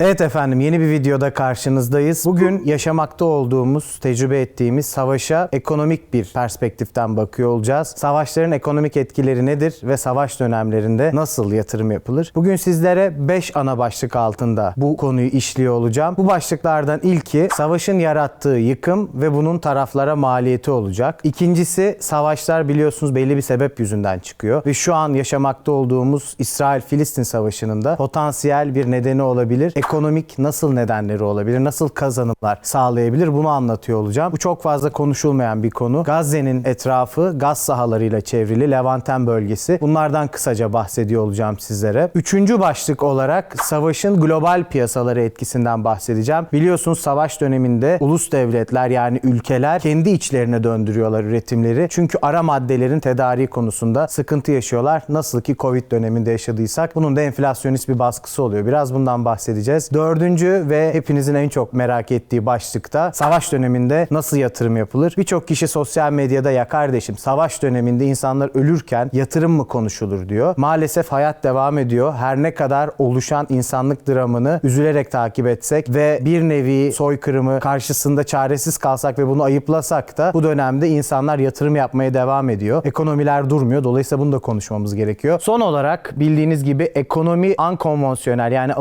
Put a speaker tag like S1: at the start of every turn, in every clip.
S1: Evet efendim yeni bir videoda karşınızdayız. Bugün yaşamakta olduğumuz, tecrübe ettiğimiz savaşa ekonomik bir perspektiften bakıyor olacağız. Savaşların ekonomik etkileri nedir ve savaş dönemlerinde nasıl yatırım yapılır? Bugün sizlere 5 ana başlık altında bu konuyu işliyor olacağım. Bu başlıklardan ilki savaşın yarattığı yıkım ve bunun taraflara maliyeti olacak. İkincisi savaşlar biliyorsunuz belli bir sebep yüzünden çıkıyor ve şu an yaşamakta olduğumuz İsrail-Filistin savaşının da potansiyel bir nedeni olabilir. Ekonomik nasıl nedenleri olabilir? Nasıl kazanımlar sağlayabilir? Bunu anlatıyor olacağım. Bu çok fazla konuşulmayan bir konu. Gazze'nin etrafı gaz sahalarıyla çevrili Levanten bölgesi. Bunlardan kısaca bahsediyor olacağım sizlere. Üçüncü başlık olarak savaşın global piyasaları etkisinden bahsedeceğim. Biliyorsunuz savaş döneminde ulus devletler yani ülkeler kendi içlerine döndürüyorlar üretimleri. Çünkü ara maddelerin tedariği konusunda sıkıntı yaşıyorlar. Nasıl ki Covid döneminde yaşadıysak bunun da enflasyonist bir baskısı oluyor. Biraz bundan bahsedeceğiz. Dördüncü ve hepinizin en çok merak ettiği başlıkta savaş döneminde nasıl yatırım yapılır? Birçok kişi sosyal medyada ya kardeşim savaş döneminde insanlar ölürken yatırım mı konuşulur diyor. Maalesef hayat devam ediyor. Her ne kadar oluşan insanlık dramını üzülerek takip etsek ve bir nevi soykırımı karşısında çaresiz kalsak ve bunu ayıplasak da bu dönemde insanlar yatırım yapmaya devam ediyor. Ekonomiler durmuyor. Dolayısıyla bunu da konuşmamız gerekiyor. Son olarak bildiğiniz gibi ekonomi ankonvansiyonel yani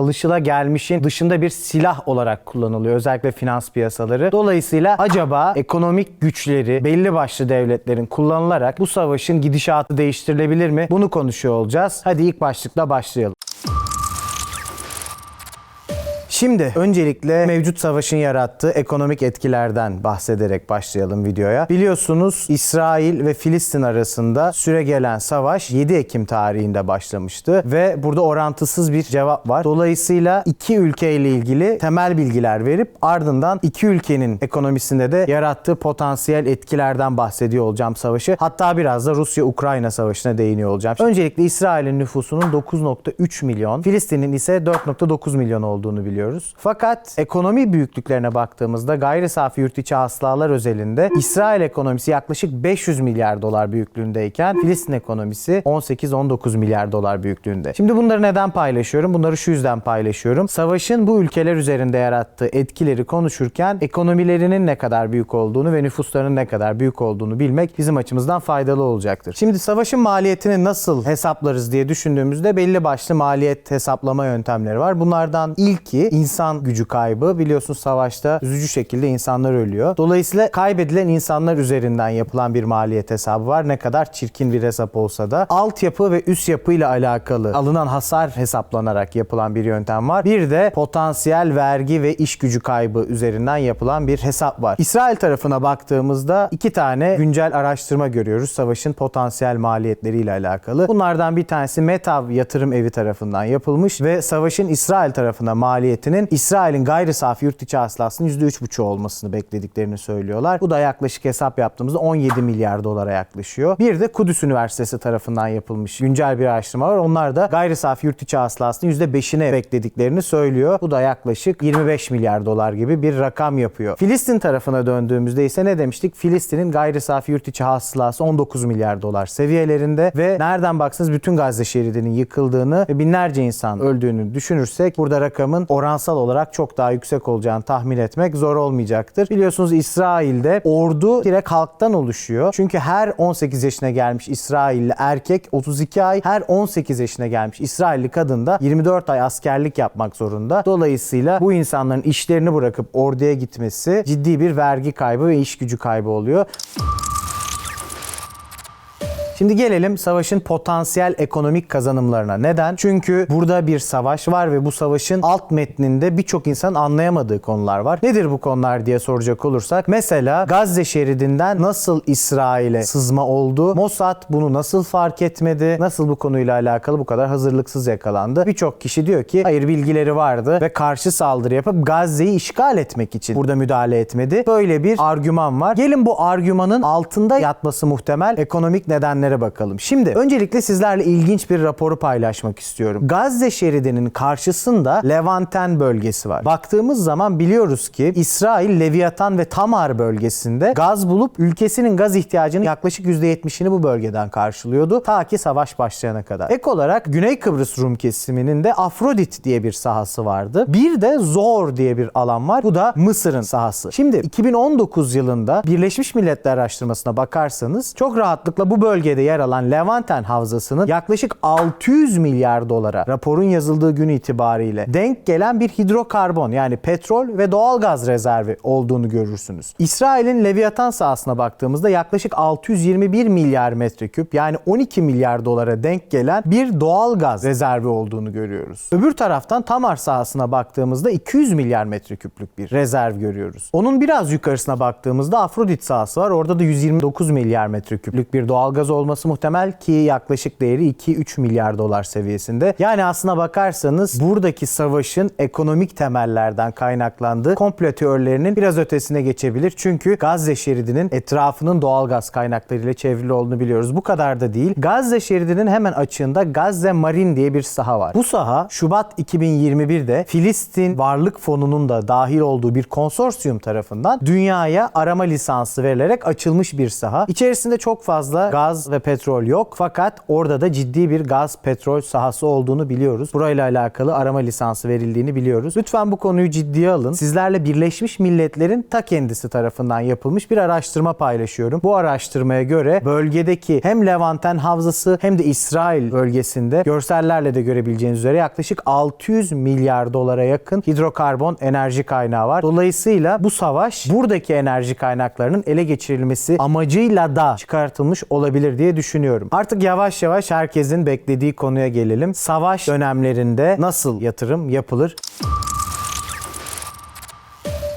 S1: alışılagelmişin dışında bir silah olarak kullanılıyor. Özellikle finans piyasaları. Dolayısıyla acaba ekonomik güçleri belli başlı devletlerin kullanılarak bu savaşın gidişatı değiştirilebilir mi? Bunu konuşuyor olacağız. Hadi ilk başlıkla başlayalım. Şimdi öncelikle mevcut savaşın yarattığı ekonomik etkilerden bahsederek başlayalım videoya. Biliyorsunuz İsrail ve Filistin arasında süre gelen savaş 7 Ekim tarihinde başlamıştı ve burada orantısız bir cevap var. Dolayısıyla iki ülkeyle ilgili temel bilgiler verip ardından iki ülkenin ekonomisinde de yarattığı potansiyel etkilerden bahsediyor olacağım savaşı. Hatta biraz da Rusya-Ukrayna savaşına değiniyor olacağım. Öncelikle İsrail'in nüfusunun 9.3 milyon, Filistin'in ise 4.9 milyon olduğunu biliyoruz. Fakat ekonomi büyüklüklerine baktığımızda gayri safi yurt içi hasılalar özelinde İsrail ekonomisi yaklaşık 500 milyar dolar büyüklüğündeyken Filistin ekonomisi 18-19 milyar dolar büyüklüğünde. Şimdi bunları neden paylaşıyorum? Bunları şu yüzden paylaşıyorum. Savaşın bu ülkeler üzerinde yarattığı etkileri konuşurken ekonomilerinin ne kadar büyük olduğunu ve nüfuslarının ne kadar büyük olduğunu bilmek bizim açımızdan faydalı olacaktır. Şimdi savaşın maliyetini nasıl hesaplarız diye düşündüğümüzde belli başlı maliyet hesaplama yöntemleri var. Bunlardan ilki insan gücü kaybı. Biliyorsunuz savaşta üzücü şekilde insanlar ölüyor. Dolayısıyla kaybedilen insanlar üzerinden yapılan bir maliyet hesabı var. Ne kadar çirkin bir hesap olsa da. Altyapı ve üst yapıyla alakalı alınan hasar hesaplanarak yapılan bir yöntem var. Bir de potansiyel vergi ve iş gücü kaybı üzerinden yapılan bir hesap var. İsrail tarafına baktığımızda iki tane güncel araştırma görüyoruz savaşın potansiyel maliyetleriyle alakalı. Bunlardan bir tanesi Metav yatırım evi tarafından yapılmış ve savaşın İsrail tarafına maliyetinin İsrail'in gayri safi yurt içi hasılasının %3,5 olmasını beklediklerini söylüyorlar. Bu da yaklaşık hesap yaptığımızda 17 milyar dolara yaklaşıyor. Bir de Kudüs Üniversitesi tarafından yapılmış güncel bir araştırma var. Onlar da gayri safi yurt içi hasılasının %5'ine beklediklerini söylüyor. Bu da yaklaşık 25 milyar dolar gibi bir rakam yapıyor. Filistin tarafına döndüğümüzde ise ne demiştik? Filistin'in gayri safi yurt içi hasılası 19 milyar dolar seviyelerinde ve nereden baksanız bütün Gazze şeridinin yıkıldığını ve binlerce insan öldüğünü düşünürsek burada rakamın oransal olarak çok daha yüksek olacağını tahmin etmek zor olmayacaktır. Biliyorsunuz İsrail'de ordu direkt halktan oluşuyor. Çünkü her 18 yaşına gelmiş İsrailli erkek 32 ay, her 18 yaşına gelmiş İsrailli kadın da 24 ay askerlik yapmak zorunda. Dolayısıyla bu insanların işlerini bırakıp orduya gitmesi ciddi bir vergi kaybı ve iş gücü kaybı oluyor. Şimdi gelelim savaşın potansiyel ekonomik kazanımlarına. Neden? Çünkü burada bir savaş var ve bu savaşın alt metninde birçok insan anlayamadığı konular var. Nedir bu konular diye soracak olursak mesela Gazze şeridinden nasıl İsrail'e sızma oldu? Mossad bunu nasıl fark etmedi? Nasıl bu konuyla alakalı bu kadar hazırlıksız yakalandı? Birçok kişi diyor ki hayır bilgileri vardı ve karşı saldırı yapıp Gazze'yi işgal etmek için burada müdahale etmedi. Böyle bir argüman var. Gelin bu argümanın altında yatması muhtemel ekonomik nedenlere gelişmelere bakalım. Şimdi öncelikle sizlerle ilginç bir raporu paylaşmak istiyorum. Gazze şeridinin karşısında Levanten bölgesi var. Baktığımız zaman biliyoruz ki İsrail Leviathan ve Tamar bölgesinde gaz bulup ülkesinin gaz ihtiyacının yaklaşık %70'ini bu bölgeden karşılıyordu. Ta ki savaş başlayana kadar. Ek olarak Güney Kıbrıs Rum kesiminin de Afrodit diye bir sahası vardı. Bir de Zor diye bir alan var. Bu da Mısır'ın sahası. Şimdi 2019 yılında Birleşmiş Milletler araştırmasına bakarsanız çok rahatlıkla bu bölgede yer alan Levanten Havzası'nın yaklaşık 600 milyar dolara raporun yazıldığı gün itibariyle denk gelen bir hidrokarbon yani petrol ve doğalgaz rezervi olduğunu görürsünüz. İsrail'in Leviathan sahasına baktığımızda yaklaşık 621 milyar metreküp yani 12 milyar dolara denk gelen bir doğalgaz rezervi olduğunu görüyoruz. Öbür taraftan Tamar sahasına baktığımızda 200 milyar metreküplük bir rezerv görüyoruz. Onun biraz yukarısına baktığımızda Afrodit sahası var. Orada da 129 milyar metreküplük bir doğalgaz olması muhtemel ki yaklaşık değeri 2-3 milyar dolar seviyesinde. Yani aslına bakarsanız buradaki savaşın ekonomik temellerden kaynaklandığı komplo teorilerinin biraz ötesine geçebilir. Çünkü Gazze şeridinin etrafının doğalgaz kaynaklarıyla çevrili olduğunu biliyoruz. Bu kadar da değil. Gazze şeridinin hemen açığında Gazze Marin diye bir saha var. Bu saha Şubat 2021'de Filistin Varlık Fonu'nun da dahil olduğu bir konsorsiyum tarafından dünyaya arama lisansı verilerek açılmış bir saha. İçerisinde çok fazla gaz ve petrol yok fakat orada da ciddi bir gaz petrol sahası olduğunu biliyoruz. Burayla alakalı arama lisansı verildiğini biliyoruz. Lütfen bu konuyu ciddiye alın. Sizlerle Birleşmiş Milletler'in ta kendisi tarafından yapılmış bir araştırma paylaşıyorum. Bu araştırmaya göre bölgedeki hem Levanten Havzası hem de İsrail bölgesinde görsellerle de görebileceğiniz üzere yaklaşık 600 milyar dolara yakın hidrokarbon enerji kaynağı var. Dolayısıyla bu savaş buradaki enerji kaynaklarının ele geçirilmesi amacıyla da çıkartılmış olabilir diye düşünüyorum. Artık yavaş yavaş herkesin beklediği konuya gelelim. Savaş dönemlerinde nasıl yatırım yapılır?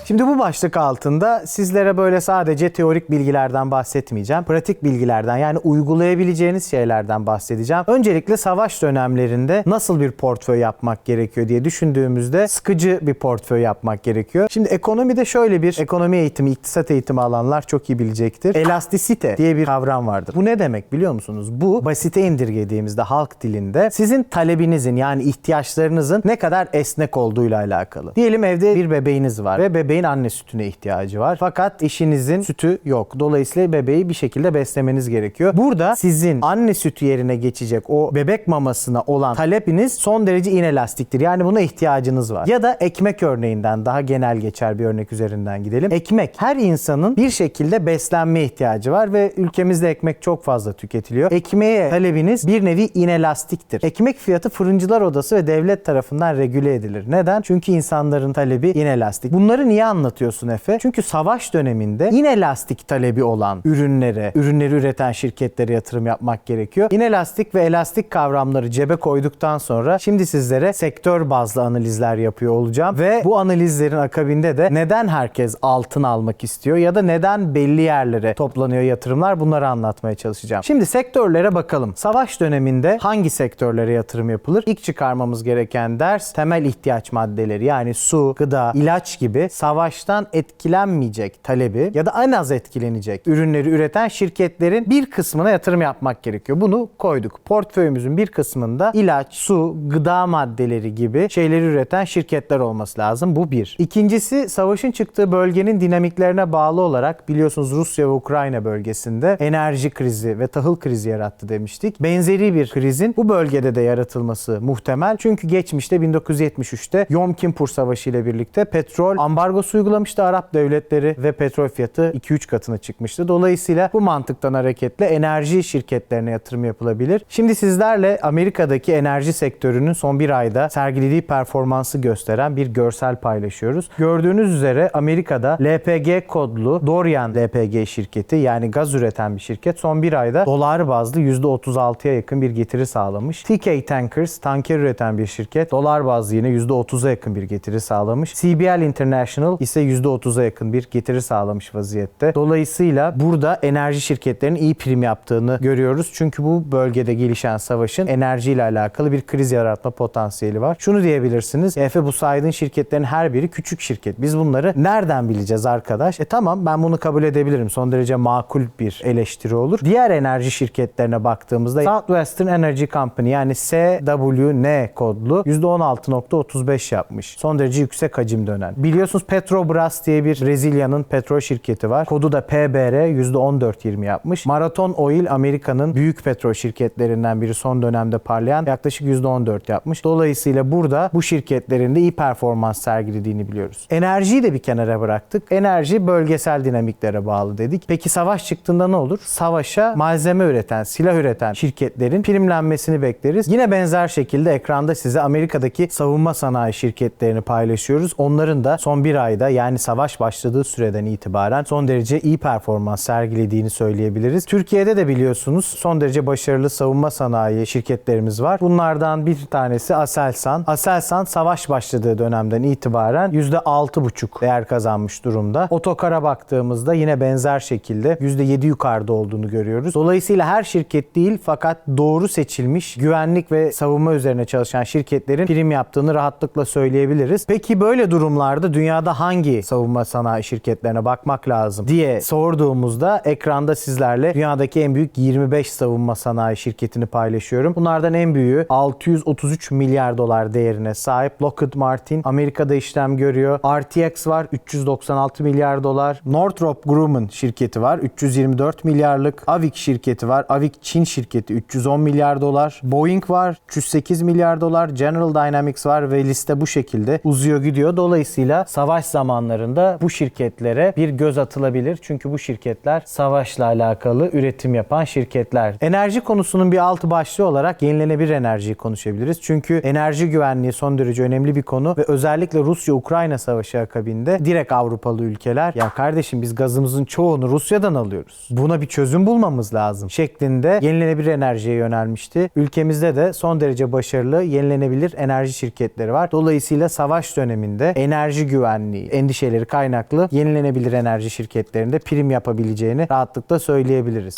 S1: Şimdi bu başlık altında sizlere böyle sadece teorik bilgilerden bahsetmeyeceğim. Pratik bilgilerden yani uygulayabileceğiniz şeylerden bahsedeceğim. Öncelikle savaş dönemlerinde nasıl bir portföy yapmak gerekiyor diye düşündüğümüzde sıkıcı bir portföy yapmak gerekiyor. Şimdi ekonomide şöyle bir ekonomi eğitimi, iktisat eğitimi alanlar çok iyi bilecektir. Elastisite diye bir kavram vardır. Bu ne demek biliyor musunuz? Bu basite indirgediğimizde halk dilinde sizin talebinizin yani ihtiyaçlarınızın ne kadar esnek olduğuyla alakalı. Diyelim evde bir bebeğiniz var ve bebeğin anne sütüne ihtiyacı var. Fakat eşinizin sütü yok. Dolayısıyla bebeği bir şekilde beslemeniz gerekiyor. Burada sizin anne sütü yerine geçecek o bebek mamasına olan talebiniz son derece inelastiktir. Yani buna ihtiyacınız var. Ya da ekmek örneğinden daha genel geçer bir örnek üzerinden gidelim. Ekmek. Her insanın bir şekilde beslenme ihtiyacı var ve ülkemizde ekmek çok fazla tüketiliyor. Ekmeğe talebiniz bir nevi inelastiktir. Ekmek fiyatı fırıncılar odası ve devlet tarafından regüle edilir. Neden? Çünkü insanların talebi inelastik. Bunları niye anlatıyorsun Efe? Çünkü savaş döneminde inelastik talebi olan ürünlere, ürünleri üreten şirketlere yatırım yapmak gerekiyor. İnelastik ve elastik kavramları cebe koyduktan sonra şimdi sizlere sektör bazlı analizler yapıyor olacağım ve bu analizlerin akabinde de neden herkes altın almak istiyor ya da neden belli yerlere toplanıyor yatırımlar bunları anlatmaya çalışacağım. Şimdi sektörlere bakalım. Savaş döneminde hangi sektörlere yatırım yapılır? İlk çıkarmamız gereken ders temel ihtiyaç maddeleri yani su, gıda, ilaç gibi savaştan etkilenmeyecek talebi ya da en az etkilenecek ürünleri üreten şirketlerin bir kısmına yatırım yapmak gerekiyor. Bunu koyduk. Portföyümüzün bir kısmında ilaç, su, gıda maddeleri gibi şeyleri üreten şirketler olması lazım. Bu bir. İkincisi savaşın çıktığı bölgenin dinamiklerine bağlı olarak biliyorsunuz Rusya ve Ukrayna bölgesinde enerji krizi ve tahıl krizi yarattı demiştik. Benzeri bir krizin bu bölgede de yaratılması muhtemel. Çünkü geçmişte 1973'te Yom Kippur Savaşı ile birlikte petrol ambargosu uygulamıştı Arap devletleri ve petrol fiyatı 2-3 katına çıkmıştı. Dolayısıyla bu mantıktan hareketle enerji şirketlerine yatırım yapılabilir. Şimdi sizlerle Amerika'daki enerji sektörünün son bir ayda sergilediği performansı gösteren bir görsel paylaşıyoruz. Gördüğünüz üzere Amerika'da LPG kodlu Dorian LPG şirketi yani gaz üreten bir şirket son bir ayda dolar bazlı %36'ya yakın bir getiri sağlamış. TK Tankers tanker üreten bir şirket dolar bazlı yine %30'a yakın bir getiri sağlamış. CBL International petrol ise %30'a yakın bir getiri sağlamış vaziyette. Dolayısıyla burada enerji şirketlerinin iyi prim yaptığını görüyoruz. Çünkü bu bölgede gelişen savaşın enerjiyle alakalı bir kriz yaratma potansiyeli var. Şunu diyebilirsiniz. Efe bu saydığın şirketlerin her biri küçük şirket. Biz bunları nereden bileceğiz arkadaş? E tamam ben bunu kabul edebilirim. Son derece makul bir eleştiri olur. Diğer enerji şirketlerine baktığımızda Southwestern Energy Company yani SWN kodlu %16.35 yapmış. Son derece yüksek hacim dönen. Biliyorsunuz Petrobras diye bir Brezilya'nın petrol şirketi var. Kodu da PBR %14.20 yapmış. Marathon Oil Amerika'nın büyük petrol şirketlerinden biri son dönemde parlayan yaklaşık %14 yapmış. Dolayısıyla burada bu şirketlerin de iyi performans sergilediğini biliyoruz. Enerjiyi de bir kenara bıraktık. Enerji bölgesel dinamiklere bağlı dedik. Peki savaş çıktığında ne olur? Savaşa malzeme üreten, silah üreten şirketlerin primlenmesini bekleriz. Yine benzer şekilde ekranda size Amerika'daki savunma sanayi şirketlerini paylaşıyoruz. Onların da son bir ayda yani savaş başladığı süreden itibaren son derece iyi performans sergilediğini söyleyebiliriz. Türkiye'de de biliyorsunuz son derece başarılı savunma sanayi şirketlerimiz var. Bunlardan bir tanesi Aselsan. Aselsan savaş başladığı dönemden itibaren %6,5 değer kazanmış durumda. Otokara baktığımızda yine benzer şekilde %7 yukarıda olduğunu görüyoruz. Dolayısıyla her şirket değil fakat doğru seçilmiş güvenlik ve savunma üzerine çalışan şirketlerin prim yaptığını rahatlıkla söyleyebiliriz. Peki böyle durumlarda dünyada hangi savunma sanayi şirketlerine bakmak lazım diye sorduğumuzda ekranda sizlerle dünyadaki en büyük 25 savunma sanayi şirketini paylaşıyorum. Bunlardan en büyüğü 633 milyar dolar değerine sahip Lockheed Martin Amerika'da işlem görüyor. RTX var 396 milyar dolar. Northrop Grumman şirketi var 324 milyarlık. Avic şirketi var. Avic Çin şirketi 310 milyar dolar. Boeing var 308 milyar dolar. General Dynamics var ve liste bu şekilde uzuyor gidiyor. Dolayısıyla savaş zamanlarında bu şirketlere bir göz atılabilir. Çünkü bu şirketler savaşla alakalı üretim yapan şirketler. Enerji konusunun bir altı başlığı olarak yenilenebilir enerjiyi konuşabiliriz. Çünkü enerji güvenliği son derece önemli bir konu ve özellikle Rusya-Ukrayna savaşı akabinde direkt Avrupalı ülkeler ya kardeşim biz gazımızın çoğunu Rusya'dan alıyoruz. Buna bir çözüm bulmamız lazım şeklinde yenilenebilir enerjiye yönelmişti. Ülkemizde de son derece başarılı yenilenebilir enerji şirketleri var. Dolayısıyla savaş döneminde enerji güvenliği endişeleri kaynaklı yenilenebilir enerji şirketlerinde prim yapabileceğini rahatlıkla söyleyebiliriz.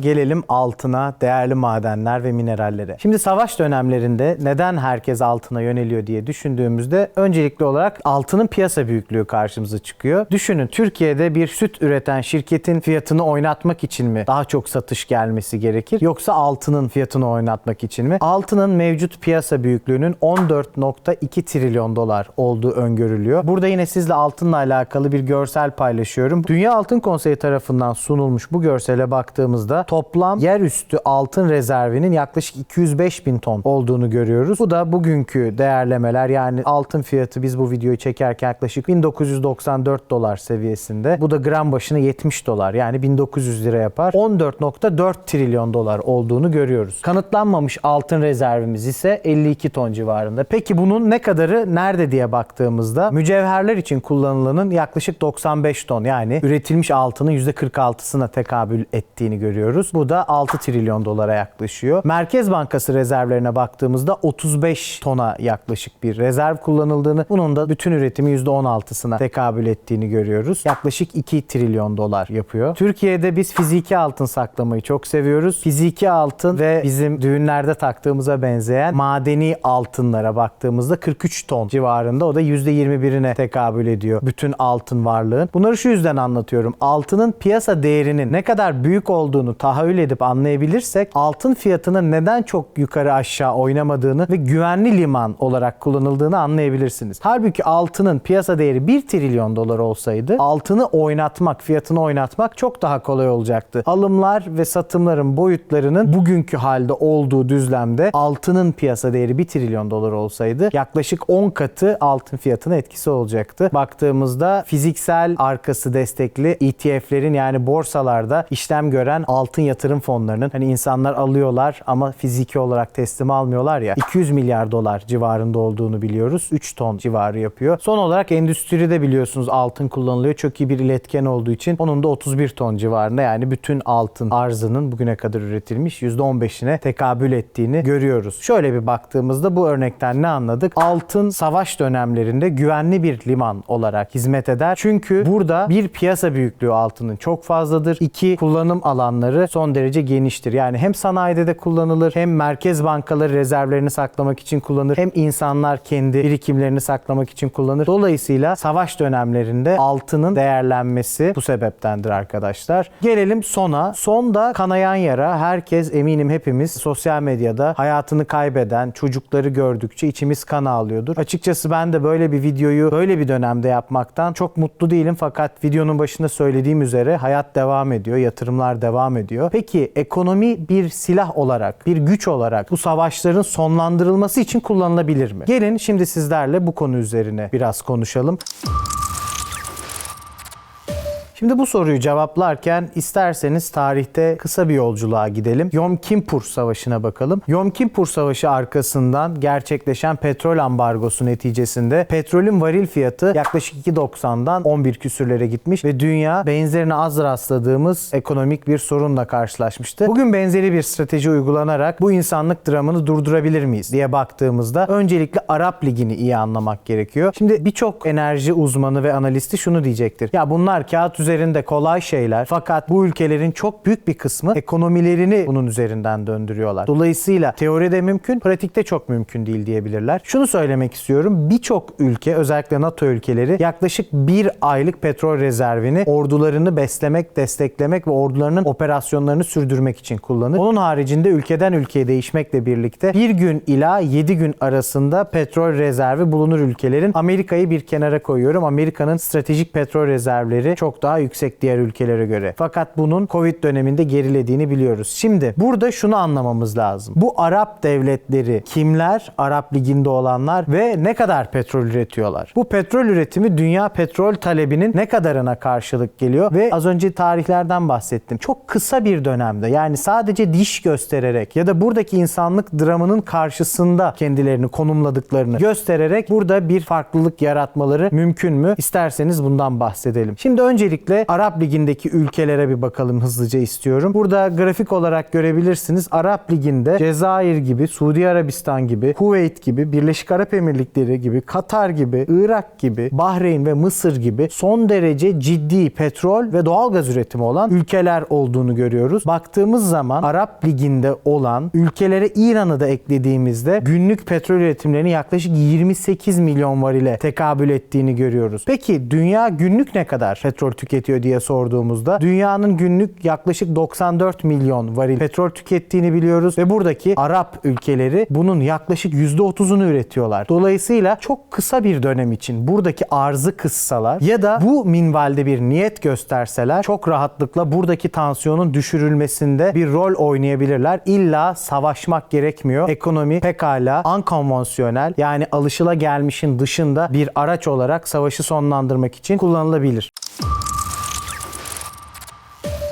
S1: Gelelim altına, değerli madenler ve minerallere. Şimdi savaş dönemlerinde neden herkes altına yöneliyor diye düşündüğümüzde öncelikli olarak altının piyasa büyüklüğü karşımıza çıkıyor. Düşünün Türkiye'de bir süt üreten şirketin fiyatını oynatmak için mi daha çok satış gelmesi gerekir yoksa altının fiyatını oynatmak için mi? Altının mevcut piyasa büyüklüğünün 14.2 trilyon dolar olduğu öngörülüyor. Burada yine sizle altınla alakalı bir görsel paylaşıyorum. Dünya Altın Konseyi tarafından sunulmuş bu görsele baktığımızda toplam yerüstü altın rezervinin yaklaşık 205 bin ton olduğunu görüyoruz. Bu da bugünkü değerlemeler yani altın fiyatı biz bu videoyu çekerken yaklaşık 1994 dolar seviyesinde. Bu da gram başına 70 dolar yani 1900 lira yapar. 14.4 trilyon dolar olduğunu görüyoruz. Kanıtlanmamış altın rezervimiz ise 52 ton civarında. Peki bunun ne kadarı nerede diye baktığımızda mücevherler için kullanılanın yaklaşık 95 ton yani üretilmiş altının %46'sına tekabül ettiğini görüyoruz. Bu da 6 trilyon dolara yaklaşıyor. Merkez Bankası rezervlerine baktığımızda 35 tona yaklaşık bir rezerv kullanıldığını, bunun da bütün üretimi %16'sına tekabül ettiğini görüyoruz. Yaklaşık 2 trilyon dolar yapıyor. Türkiye'de biz fiziki altın saklamayı çok seviyoruz. Fiziki altın ve bizim düğünlerde taktığımıza benzeyen madeni altınlara baktığımızda 43 ton civarında o da %21'ine tekabül ediyor bütün altın varlığın. Bunları şu yüzden anlatıyorum. Altının piyasa değerinin ne kadar büyük olduğunu tahayyül edip anlayabilirsek altın fiyatının neden çok yukarı aşağı oynamadığını ve güvenli liman olarak kullanıldığını anlayabilirsiniz. Halbuki altının piyasa değeri 1 trilyon dolar olsaydı altını oynatmak, fiyatını oynatmak çok daha kolay olacaktı. Alımlar ve satımların boyutlarının bugünkü halde olduğu düzlemde altının piyasa değeri 1 trilyon dolar olsaydı yaklaşık 10 katı altın fiyatına etkisi olacaktı. Baktığımızda fiziksel arkası destekli ETF'lerin yani borsalarda işlem gören altın altın yatırım fonlarının hani insanlar alıyorlar ama fiziki olarak teslim almıyorlar ya 200 milyar dolar civarında olduğunu biliyoruz. 3 ton civarı yapıyor. Son olarak endüstride biliyorsunuz altın kullanılıyor. Çok iyi bir iletken olduğu için onun da 31 ton civarında yani bütün altın arzının bugüne kadar üretilmiş %15'ine tekabül ettiğini görüyoruz. Şöyle bir baktığımızda bu örnekten ne anladık? Altın savaş dönemlerinde güvenli bir liman olarak hizmet eder. Çünkü burada bir piyasa büyüklüğü altının çok fazladır. İki kullanım alanları son derece geniştir. Yani hem sanayide de kullanılır hem merkez bankaları rezervlerini saklamak için kullanır hem insanlar kendi birikimlerini saklamak için kullanır. Dolayısıyla savaş dönemlerinde altının değerlenmesi bu sebeptendir arkadaşlar. Gelelim sona. Son da kanayan yara. Herkes eminim hepimiz sosyal medyada hayatını kaybeden çocukları gördükçe içimiz kan ağlıyordur. Açıkçası ben de böyle bir videoyu böyle bir dönemde yapmaktan çok mutlu değilim fakat videonun başında söylediğim üzere hayat devam ediyor, yatırımlar devam ediyor. Peki ekonomi bir silah olarak, bir güç olarak bu savaşların sonlandırılması için kullanılabilir mi? Gelin şimdi sizlerle bu konu üzerine biraz konuşalım. Şimdi bu soruyu cevaplarken isterseniz tarihte kısa bir yolculuğa gidelim. Yom Kippur Savaşı'na bakalım. Yom Kippur Savaşı arkasından gerçekleşen petrol ambargosu neticesinde petrolün varil fiyatı yaklaşık 2.90'dan 11 küsürlere gitmiş ve dünya benzerine az rastladığımız ekonomik bir sorunla karşılaşmıştı. Bugün benzeri bir strateji uygulanarak bu insanlık dramını durdurabilir miyiz diye baktığımızda öncelikle Arap Ligi'ni iyi anlamak gerekiyor. Şimdi birçok enerji uzmanı ve analisti şunu diyecektir. Ya bunlar kağıt üzerinde kolay şeyler fakat bu ülkelerin çok büyük bir kısmı ekonomilerini bunun üzerinden döndürüyorlar. Dolayısıyla teoride mümkün, pratikte çok mümkün değil diyebilirler. Şunu söylemek istiyorum. Birçok ülke özellikle NATO ülkeleri yaklaşık bir aylık petrol rezervini ordularını beslemek, desteklemek ve ordularının operasyonlarını sürdürmek için kullanır. Onun haricinde ülkeden ülkeye değişmekle birlikte bir gün ila 7 gün arasında petrol rezervi bulunur ülkelerin. Amerika'yı bir kenara koyuyorum. Amerika'nın stratejik petrol rezervleri çok daha yüksek diğer ülkelere göre. Fakat bunun Covid döneminde gerilediğini biliyoruz. Şimdi burada şunu anlamamız lazım. Bu Arap devletleri kimler? Arap Ligi'nde olanlar ve ne kadar petrol üretiyorlar? Bu petrol üretimi dünya petrol talebinin ne kadarına karşılık geliyor? Ve az önce tarihlerden bahsettim. Çok kısa bir dönemde yani sadece diş göstererek ya da buradaki insanlık dramının karşısında kendilerini konumladıklarını göstererek burada bir farklılık yaratmaları mümkün mü? İsterseniz bundan bahsedelim. Şimdi öncelikle Arap Ligi'ndeki ülkelere bir bakalım hızlıca istiyorum. Burada grafik olarak görebilirsiniz. Arap Ligi'nde Cezayir gibi, Suudi Arabistan gibi, Kuveyt gibi, Birleşik Arap Emirlikleri gibi, Katar gibi, Irak gibi, Bahreyn ve Mısır gibi son derece ciddi petrol ve doğalgaz üretimi olan ülkeler olduğunu görüyoruz. Baktığımız zaman Arap Ligi'nde olan ülkelere İran'ı da eklediğimizde günlük petrol üretimlerinin yaklaşık 28 milyon varile tekabül ettiğini görüyoruz. Peki dünya günlük ne kadar petrol tüketiyor diye sorduğumuzda dünyanın günlük yaklaşık 94 milyon varil petrol tükettiğini biliyoruz ve buradaki Arap ülkeleri bunun yaklaşık %30'unu üretiyorlar. Dolayısıyla çok kısa bir dönem için buradaki arzı kıssalar ya da bu minvalde bir niyet gösterseler çok rahatlıkla buradaki tansiyonun düşürülmesinde bir rol oynayabilirler. İlla savaşmak gerekmiyor. Ekonomi pekala ankonvansiyonel yani alışılagelmişin dışında bir araç olarak savaşı sonlandırmak için kullanılabilir.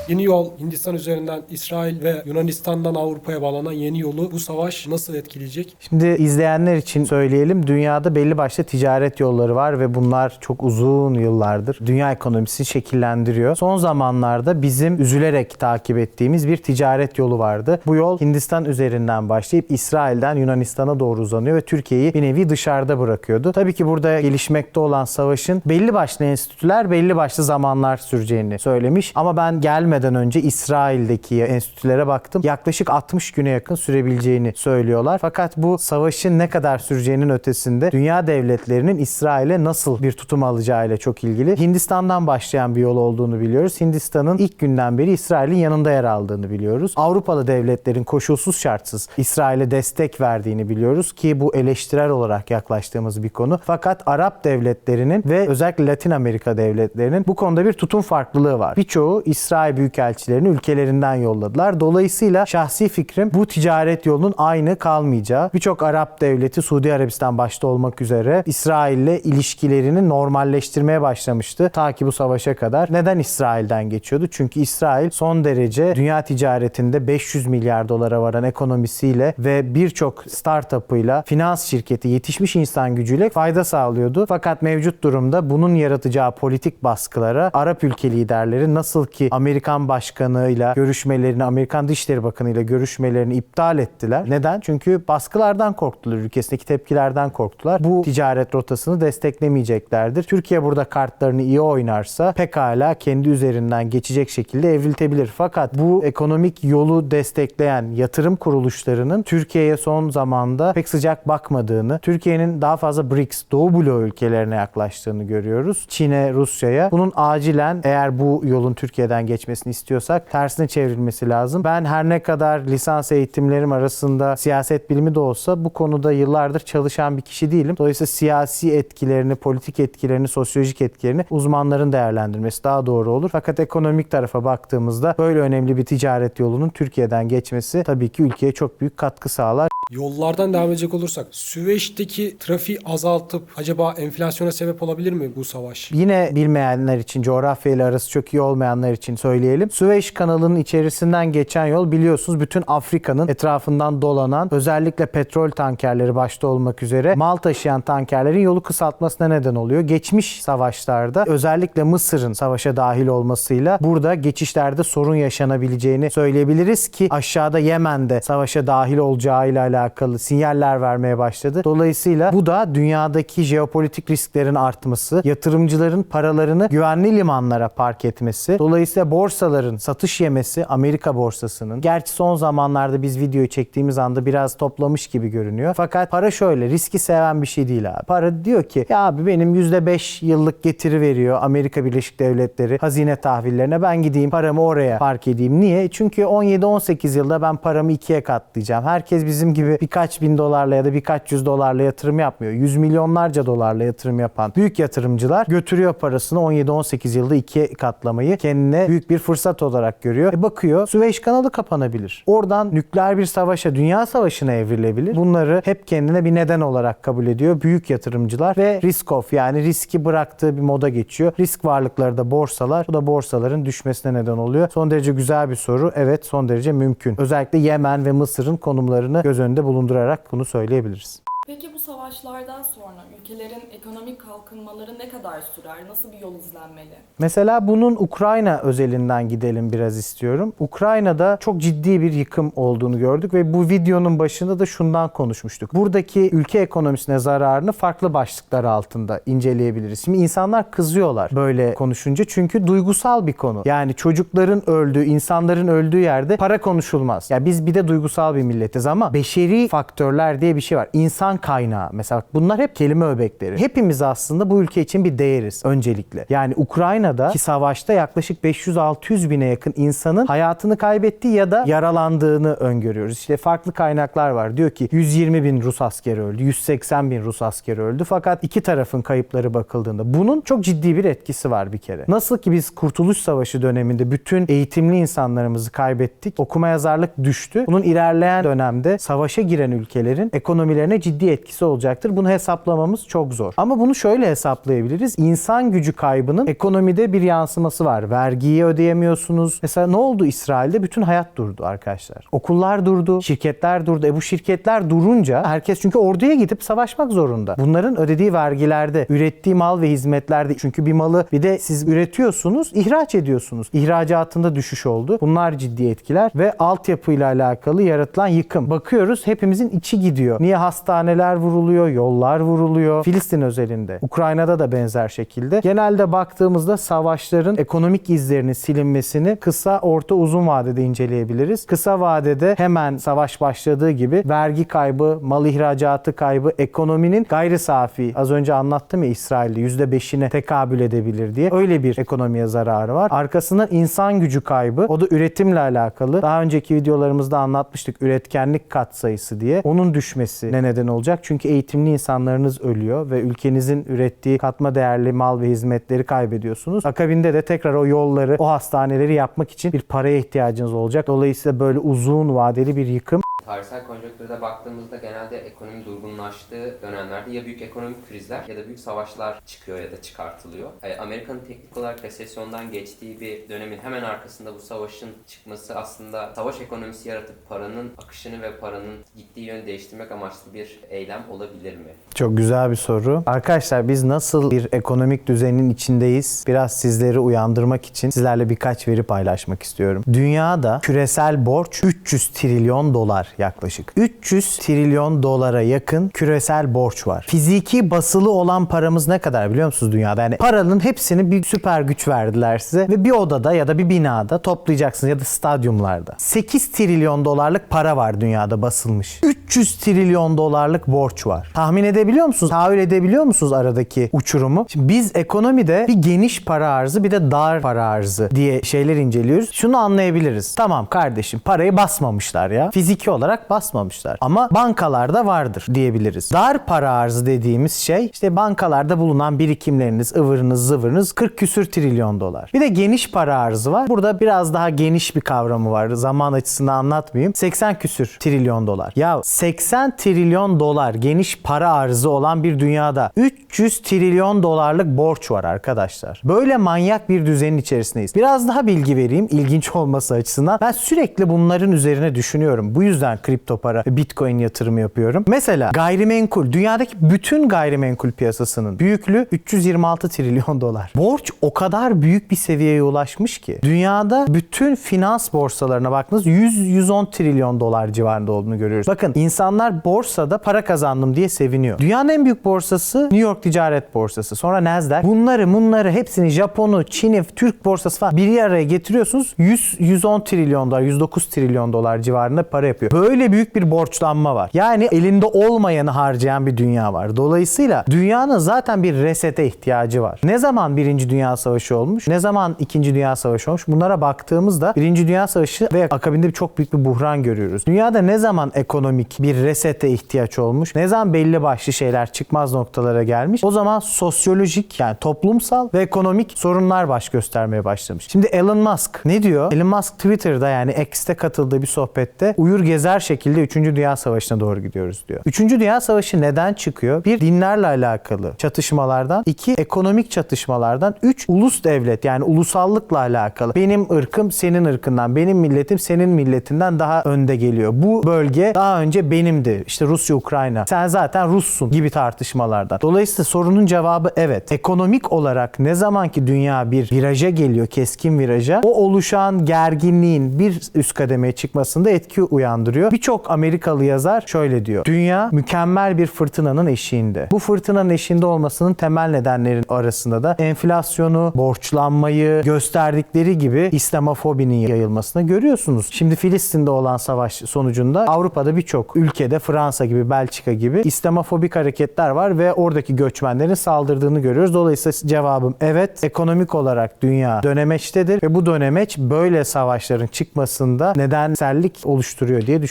S2: Yeni yol Hindistan üzerinden İsrail ve Yunanistan'dan Avrupa'ya bağlanan yeni yolu bu savaş nasıl etkileyecek?
S1: Şimdi izleyenler için söyleyelim. Dünyada belli başlı ticaret yolları var ve bunlar çok uzun yıllardır dünya ekonomisini şekillendiriyor. Son zamanlarda bizim üzülerek takip ettiğimiz bir ticaret yolu vardı. Bu yol Hindistan üzerinden başlayıp İsrail'den Yunanistan'a doğru uzanıyor ve Türkiye'yi bir nevi dışarıda bırakıyordu. Tabii ki burada gelişmekte olan savaşın belli başlı enstitüler belli başlı zamanlar süreceğini söylemiş. Ama ben gelmeden önce İsrail'deki enstitülere baktım. Yaklaşık 60 güne yakın sürebileceğini söylüyorlar. Fakat bu savaşın ne kadar süreceğinin ötesinde dünya devletlerinin İsrail'e nasıl bir tutum alacağıyla çok ilgili. Hindistan'dan başlayan bir yol olduğunu biliyoruz. Hindistan'ın ilk günden beri İsrail'in yanında yer aldığını biliyoruz. Avrupalı devletlerin koşulsuz şartsız İsrail'e destek verdiğini biliyoruz ki bu eleştirel olarak yaklaştığımız bir konu. Fakat Arap devletlerinin ve özellikle Latin Amerika devletlerinin bu konuda bir tutum farklılığı var. Birçoğu İsrail büyükelçilerini ülkelerinden yolladılar. Dolayısıyla şahsi fikrim bu ticaret yolunun aynı kalmayacağı. Birçok Arap devleti Suudi Arabistan başta olmak üzere İsrail'le ilişkilerini normalleştirmeye başlamıştı. Ta ki bu savaşa kadar. Neden İsrail'den geçiyordu? Çünkü İsrail son derece dünya ticaretinde 500 milyar dolara varan ekonomisiyle ve birçok startup'ıyla, finans şirketi, yetişmiş insan gücüyle fayda sağlıyordu. Fakat mevcut durumda bunun yaratacağı politik baskılara Arap ülke liderleri nasıl ki Amerikan başkanıyla görüşmelerini, Amerikan Dışişleri Bakanı ile görüşmelerini iptal ettiler. Neden? Çünkü baskılardan korktular, ülkesindeki tepkilerden korktular. Bu ticaret rotasını desteklemeyeceklerdir. Türkiye burada kartlarını iyi oynarsa pekala kendi üzerinden geçecek şekilde evriltebilir. Fakat bu ekonomik yolu destekleyen yatırım kuruluşlarının Türkiye'ye son zamanda pek sıcak bakmadığını, Türkiye'nin daha fazla BRICS, Doğu bloğu ülkelerine yaklaştığını görüyoruz. Çin'e, Rusya'ya. Bunun acilen eğer bu yolun Türkiye'den geçmesini istiyorsak tersine çevrilmesi lazım. Ben her ne kadar lisans eğitimlerim arasında siyaset bilimi de olsa bu konuda yıllardır çalışan bir kişi değilim. Dolayısıyla siyasi etkilerini, politik etkilerini, sosyolojik etkilerini uzmanların değerlendirmesi daha doğru olur. Fakat ekonomik tarafa baktığımızda böyle önemli bir ticaret yolunun Türkiye'den geçmesi tabii ki ülkeye çok büyük katkı sağlar.
S2: Yollardan devam edecek olursak Süveyş'teki trafiği azaltıp acaba enflasyona sebep olabilir mi bu savaş?
S1: Yine bilmeyenler için, coğrafyayla arası çok iyi olmayanlar için söyleyelim. Süveyş kanalının içerisinden geçen yol biliyorsunuz bütün Afrika'nın etrafından dolanan özellikle petrol tankerleri başta olmak üzere mal taşıyan tankerlerin yolu kısaltmasına neden oluyor. Geçmiş savaşlarda özellikle Mısır'ın savaşa dahil olmasıyla burada geçişlerde sorun yaşanabileceğini söyleyebiliriz ki aşağıda Yemen'de savaşa dahil olacağıyla alakalı sinyaller vermeye başladı. Dolayısıyla bu da dünyadaki jeopolitik risklerin artması, yatırımcıların paralarını güvenli limanlara park etmesi, dolayısıyla borsaların satış yemesi Amerika borsasının. Gerçi son zamanlarda biz videoyu çektiğimiz anda biraz toplamış gibi görünüyor. Fakat para şöyle riski seven bir şey değil abi. Para diyor ki ya abi benim %5 yıllık getiri veriyor Amerika Birleşik Devletleri hazine tahvillerine ben gideyim paramı oraya park edeyim. Niye? Çünkü 17-18 yılda ben paramı ikiye katlayacağım. Herkes bizim gibi birkaç bin dolarla ya da birkaç yüz dolarla yatırım yapmıyor. Yüz milyonlarca dolarla yatırım yapan büyük yatırımcılar götürüyor parasını 17-18 yılda ikiye katlamayı kendine büyük bir fırsat olarak görüyor. E bakıyor Süveyş kanalı kapanabilir. Oradan nükleer bir savaşa, dünya savaşına evrilebilir. Bunları hep kendine bir neden olarak kabul ediyor büyük yatırımcılar ve risk off yani riski bıraktığı bir moda geçiyor. Risk varlıkları da borsalar. Bu da borsaların düşmesine neden oluyor. Son derece güzel bir soru. Evet son derece mümkün. Özellikle Yemen ve Mısır'ın konumlarını göz önünde bulundurarak bunu söyleyebiliriz.
S3: Peki bu savaşlardan sonra ülkelerin ekonomik kalkınmaları ne kadar sürer? Nasıl bir yol izlenmeli?
S1: Mesela bunun Ukrayna özelinden gidelim biraz istiyorum. Ukrayna'da çok ciddi bir yıkım olduğunu gördük ve bu videonun başında da şundan konuşmuştuk. Buradaki ülke ekonomisine zararını farklı başlıklar altında inceleyebiliriz. Şimdi insanlar kızıyorlar böyle konuşunca çünkü duygusal bir konu. Yani çocukların öldüğü, insanların öldüğü yerde para konuşulmaz. Ya biz bir de duygusal bir milletiz ama beşeri faktörler diye bir şey var. İnsan kaynağı mesela bunlar hep kelime öbekleri. Hepimiz aslında bu ülke için bir değeriz öncelikle. Yani Ukrayna'daki savaşta yaklaşık 500-600 bine yakın insanın hayatını kaybettiği ya da yaralandığını öngörüyoruz. İşte farklı kaynaklar var. Diyor ki 120 bin Rus askeri öldü, 180 bin Rus askeri öldü. Fakat iki tarafın kayıpları bakıldığında bunun çok ciddi bir etkisi var bir kere. Nasıl ki biz Kurtuluş Savaşı döneminde bütün eğitimli insanlarımızı kaybettik. Okuma yazarlık düştü. Bunun ilerleyen dönemde savaşa giren ülkelerin ekonomilerine ciddi etkisi olacaktır. Bunu hesaplamamız çok zor. Ama bunu şöyle hesaplayabiliriz. İnsan gücü kaybının ekonomide bir yansıması var. Vergiyi ödeyemiyorsunuz. Mesela ne oldu İsrail'de? Bütün hayat durdu arkadaşlar. Okullar durdu, şirketler durdu. E bu şirketler durunca herkes çünkü orduya gidip savaşmak zorunda. Bunların ödediği vergilerde, ürettiği mal ve hizmetlerde çünkü bir malı bir de siz üretiyorsunuz, ihraç ediyorsunuz. İhracatında düşüş oldu. Bunlar ciddi etkiler ve altyapıyla alakalı yaratılan yıkım. Bakıyoruz hepimizin içi gidiyor. Niye hastaneler vuruluyor, yollar vuruluyor. Filistin özelinde. Ukrayna'da da benzer şekilde. Genelde baktığımızda savaşların ekonomik izlerinin silinmesini kısa, orta, uzun vadede inceleyebiliriz. Kısa vadede hemen savaş başladığı gibi vergi kaybı, mal ihracatı kaybı, ekonominin gayri safi az önce anlattım ya İsrail'de %5'ine tekabül edebilir diye. Öyle bir ekonomiye zararı var. Arkasından insan gücü kaybı. O da üretimle alakalı. Daha önceki videolarımızda anlatmıştık üretkenlik katsayısı diye. Onun düşmesine neden olacak. Çünkü eğitimli insanlarınız ölüyor ve ülkenizin ürettiği katma değerli mal ve hizmetleri kaybediyorsunuz. Akabinde de tekrar o yolları, o hastaneleri yapmak için bir paraya ihtiyacınız olacak. Dolayısıyla böyle uzun vadeli bir yıkım
S4: Tarihsel konjonktürde baktığımızda genelde ekonomi durgunlaştığı dönemlerde ya büyük ekonomik krizler ya da büyük savaşlar çıkıyor ya da çıkartılıyor. E, Amerika'nın teknik olarak resesyondan geçtiği bir dönemin hemen arkasında bu savaşın çıkması aslında savaş ekonomisi yaratıp paranın akışını ve paranın gittiği yönü değiştirmek amaçlı bir eylem olabilir mi?
S1: Çok güzel bir soru. Arkadaşlar biz nasıl bir ekonomik düzenin içindeyiz? Biraz sizleri uyandırmak için sizlerle birkaç veri paylaşmak istiyorum. Dünyada küresel borç 300 trilyon dolar yaklaşık. 300 trilyon dolara yakın küresel borç var. Fiziki basılı olan paramız ne kadar biliyor musunuz dünyada? Yani paranın hepsini bir süper güç verdiler size ve bir odada ya da bir binada toplayacaksınız ya da stadyumlarda. 8 trilyon dolarlık para var dünyada basılmış. 300 trilyon dolarlık borç var. Tahmin edebiliyor musunuz? Tahayyül edebiliyor musunuz aradaki uçurumu? Şimdi biz ekonomide bir geniş para arzı bir de dar para arzı diye şeyler inceliyoruz. Şunu anlayabiliriz. Tamam kardeşim parayı basmamışlar ya. Fiziki olarak basmamışlar. Ama bankalarda vardır diyebiliriz. Dar para arzı dediğimiz şey işte bankalarda bulunan birikimleriniz, ıvırınız, zıvırınız 40 küsür trilyon dolar. Bir de geniş para arzı var. Burada biraz daha geniş bir kavramı var. Zaman açısından anlatmayayım. 80 küsür trilyon dolar. Ya 80 trilyon dolar geniş para arzı olan bir dünyada 300 trilyon dolarlık borç var arkadaşlar. Böyle manyak bir düzenin içerisindeyiz. Biraz daha bilgi vereyim ilginç olması açısından. Ben sürekli bunların üzerine düşünüyorum. Bu yüzden kripto para, bitcoin yatırımı yapıyorum. Mesela gayrimenkul, dünyadaki bütün gayrimenkul piyasasının büyüklüğü 326 trilyon dolar. Borç o kadar büyük bir seviyeye ulaşmış ki dünyada bütün finans borsalarına baktığınız 100-110 trilyon dolar civarında olduğunu görüyoruz. Bakın insanlar borsada para kazandım diye seviniyor. Dünyanın en büyük borsası New York Ticaret Borsası. Sonra Nasdaq. Bunları bunları hepsini Japon'u, Çin'i, Türk borsası falan bir araya getiriyorsunuz. 100-110 trilyon dolar, 109 trilyon dolar civarında para yapıyor. Böyle büyük bir borçlanma var. Yani elinde olmayanı harcayan bir dünya var. Dolayısıyla dünyanın zaten bir resete ihtiyacı var. Ne zaman Birinci Dünya Savaşı olmuş? Ne zaman İkinci Dünya Savaşı olmuş? Bunlara baktığımızda Birinci Dünya Savaşı ve akabinde çok büyük bir buhran görüyoruz. Dünyada ne zaman ekonomik bir resete ihtiyaç olmuş? Ne zaman belli başlı şeyler çıkmaz noktalara gelmiş? O zaman sosyolojik yani toplumsal ve ekonomik sorunlar baş göstermeye başlamış. Şimdi Elon Musk ne diyor? Elon Musk Twitter'da yani X'te katıldığı bir sohbette uyur gezer şekilde 3. Dünya Savaşı'na doğru gidiyoruz diyor. 3. Dünya Savaşı neden çıkıyor? Bir dinlerle alakalı çatışmalardan, iki ekonomik çatışmalardan, üç ulus devlet yani ulusallıkla alakalı. Benim ırkım senin ırkından, benim milletim senin milletinden daha önde geliyor. Bu bölge daha önce benimdi. İşte Rusya, Ukrayna. Sen zaten Russun gibi tartışmalardan. Dolayısıyla sorunun cevabı evet. Ekonomik olarak ne zaman ki dünya bir viraja geliyor, keskin viraja, o oluşan gerginliğin bir üst kademeye çıkmasında etki uyandırıyor. Birçok Amerikalı yazar şöyle diyor. Dünya mükemmel bir fırtınanın eşiğinde. Bu fırtınanın eşiğinde olmasının temel nedenlerin arasında da enflasyonu, borçlanmayı gösterdikleri gibi İslamofobinin yayılmasını görüyorsunuz. Şimdi Filistin'de olan savaş sonucunda Avrupa'da birçok ülkede Fransa gibi, Belçika gibi İslamofobik hareketler var ve oradaki göçmenlerin saldırdığını görüyoruz. Dolayısıyla cevabım evet. Ekonomik olarak dünya dönemeçtedir ve bu dönemeç böyle savaşların çıkmasında nedensellik oluşturuyor diye düşünüyorum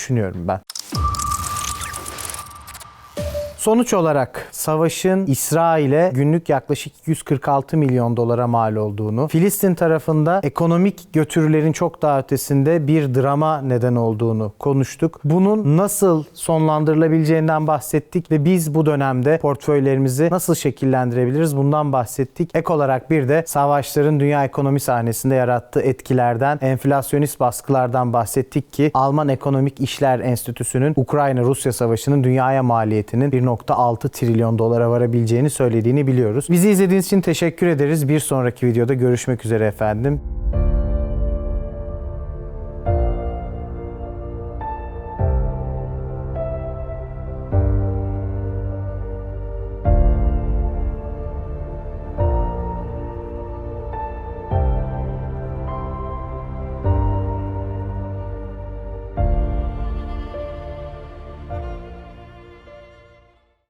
S1: ben. Sonuç olarak savaşın İsrail'e günlük yaklaşık 146 milyon dolara mal olduğunu, Filistin tarafında ekonomik götürülerin çok daha ötesinde bir drama neden olduğunu konuştuk. Bunun nasıl sonlandırılabileceğinden bahsettik ve biz bu dönemde portföylerimizi nasıl şekillendirebiliriz bundan bahsettik. Ek olarak bir de savaşların dünya ekonomi sahnesinde yarattığı etkilerden, enflasyonist baskılardan bahsettik ki Alman Ekonomik İşler Enstitüsü'nün Ukrayna-Rusya savaşının dünyaya maliyetinin 1.6 trilyon dolara varabileceğini söylediğini biliyoruz. Bizi izlediğiniz için teşekkür ederiz. Bir sonraki videoda görüşmek üzere efendim.